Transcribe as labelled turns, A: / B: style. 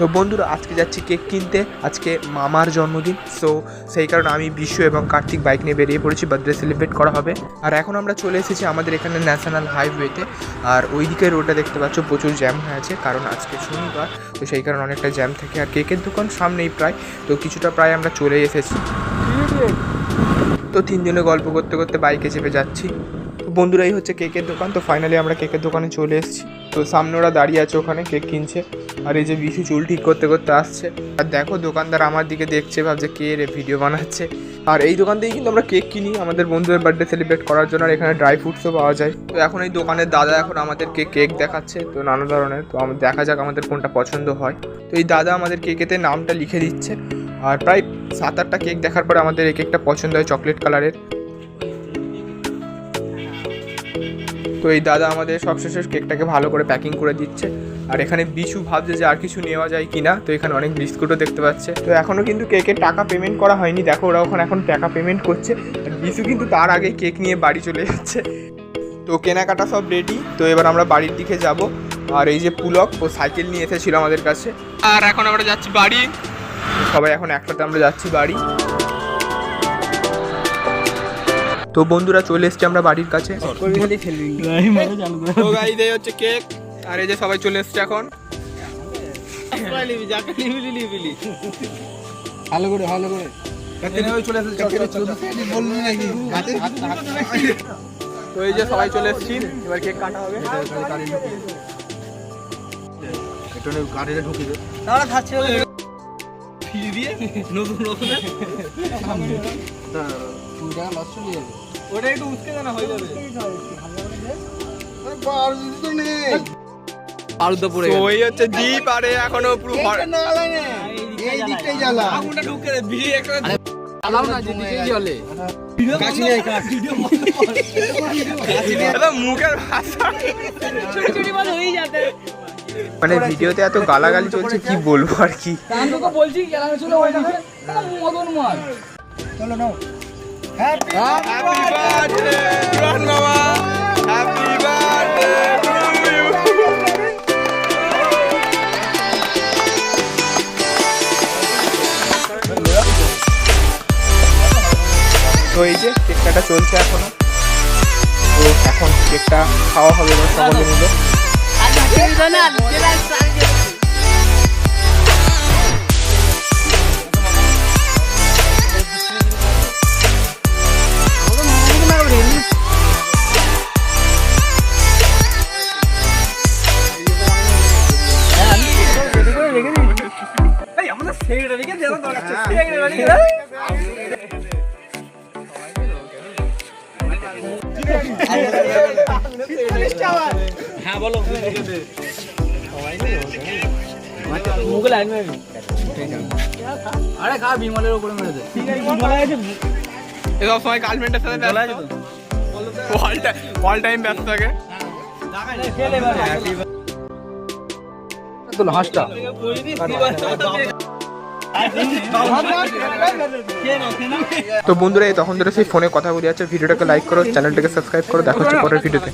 A: তো বন্ধুরা, আজকে যাচ্ছি কেক কিনতে। আজকে মামার জন্মদিন সো সেই কারণে আমি বিশ্ব এবং কার্তিক বাইক নিয়ে বেরিয়ে পড়েছি বার্থডে সেলিব্রেট করা হবে। আর এখন আমরা চলে এসেছি আমাদের এখানে ন্যাশনাল হাইওয়েতে আর ওই দিকে রোডটা দেখতে পাচ্ছ, প্রচুর জ্যাম হয়ে আছে, কারণ আজকে শনিবার, তো সেই কারণে অনেকটা জ্যাম থাকে। আর কেকের দোকান সামনেই প্রায়, তো কিছুটা প্রায় আমরা চলে এসেছি। তো তিনজনে গল্প করতে করতে বাইকে চেপে যাচ্ছি। বন্ধুরা এই হচ্ছে কেকের দোকান, তো ফাইনালি আমরা কেকের দোকানে চলে এসেছি। তো সামনে ওরা দাঁড়িয়ে আছে ওখানে, কেক কিনছে। আর এই যে বিশু চুল ঠিক করতে করতে আসছে। আর দেখো দোকানদার আমার দিকে দেখছে, ভাবছে কে রে ভিডিও বানাচ্ছে। আর এই দোকান থেকেই কিন্তু আমরা কেক কিনি, আমাদের বন্ধুদের বার্থডে সেলিব্রেট করার জন্য। আর এখানে ড্রাই ফ্রুটসও পাওয়া যায়। তো এখন এই দোকানের দাদা এখন আমাদেরকে কেক দেখাচ্ছে, তো নানা ধরনের। তো আমাদের দেখা যাক আমাদের কোনটা পছন্দ হয়। তো এই দাদা আমাদের কেকেতে নামটা লিখে দিচ্ছে। আর প্রায় সাত আটটা কেক দেখার পরে আমাদের এই কেকটা পছন্দ হয় চকলেট কালারের তো এই দাদা আমাদের সবশেষে কেকটাকে ভালো করে প্যাকিং করে দিচ্ছে। আর এখানে বিশু ভাবছে যে আর কিছু নেওয়া যায় কিনা, তো এখানে অনেক বিস্কুটও দেখতে পাচ্ছে। তো এখনও কিন্তু কেকের টাকা পেমেন্ট করা হয়নি। দেখো ওরা ওখানে এখন টাকা পেমেন্ট করছে। বিশু কিন্তু তার আগে কেক নিয়ে বাড়ি চলে যাচ্ছে। তো কেনাকাটা সব রেডি তো এবার আমরা বাড়ির দিকে যাব। আর এই যে পুলক, ও সাইকেল নিয়ে এসেছিল আমাদের কাছে। আর এখন আমরা যাচ্ছি বাড়ি। সবাই এখন একসাথে আমরা যাচ্ছি বাড়ি। তো বন্ধুরা চলে এসছি আমরা বাড়ির কাছে। তো গাইজ এই হচ্ছে কেক আর এই যে সবাই চলে এসছে এখন।
B: ভালো করে ভালো করে।
A: তো এই যে সবাই চলে এসছি এবার কেক কাটা হবে।
B: গাড়িটা ঢুকে দে। কুড়ি টাকা লস চলে যাবে
A: ওটা একটু উঠকে জানা হয়ে যাবে।
B: আলুদা পড়ে
A: তো হচ্ছে দ্বীপ আরে এখনও পুরো
B: এই দিকটাই জ্বালা।
A: আগুনটা ঢুকে রে ভিড়ে একটা
B: চালাও না যেদিকে জলে।
A: এটা মুখের ভাষা মানে ভিডিওতে এত গালাগালি চলছে কি বলব আর কি? হ্যাপি বার্থডে রন মামা। হ্যাপি বার্থডে টু ইউ তো এই যে কেক কাটা চলছে এখনও। তো এখন কেকটা খাওয়া হবে সকলে মিলে। Donald, give us
B: হ্যাঁ বলো
A: তো বন্ধুরা তখন ধরে সেই ফোনে কথা বলে আছে। ভিডিওটাকে লাইক করো চ্যানেলটাকে সাবস্ক্রাইব করো, দেখা পরের ভিডিওতে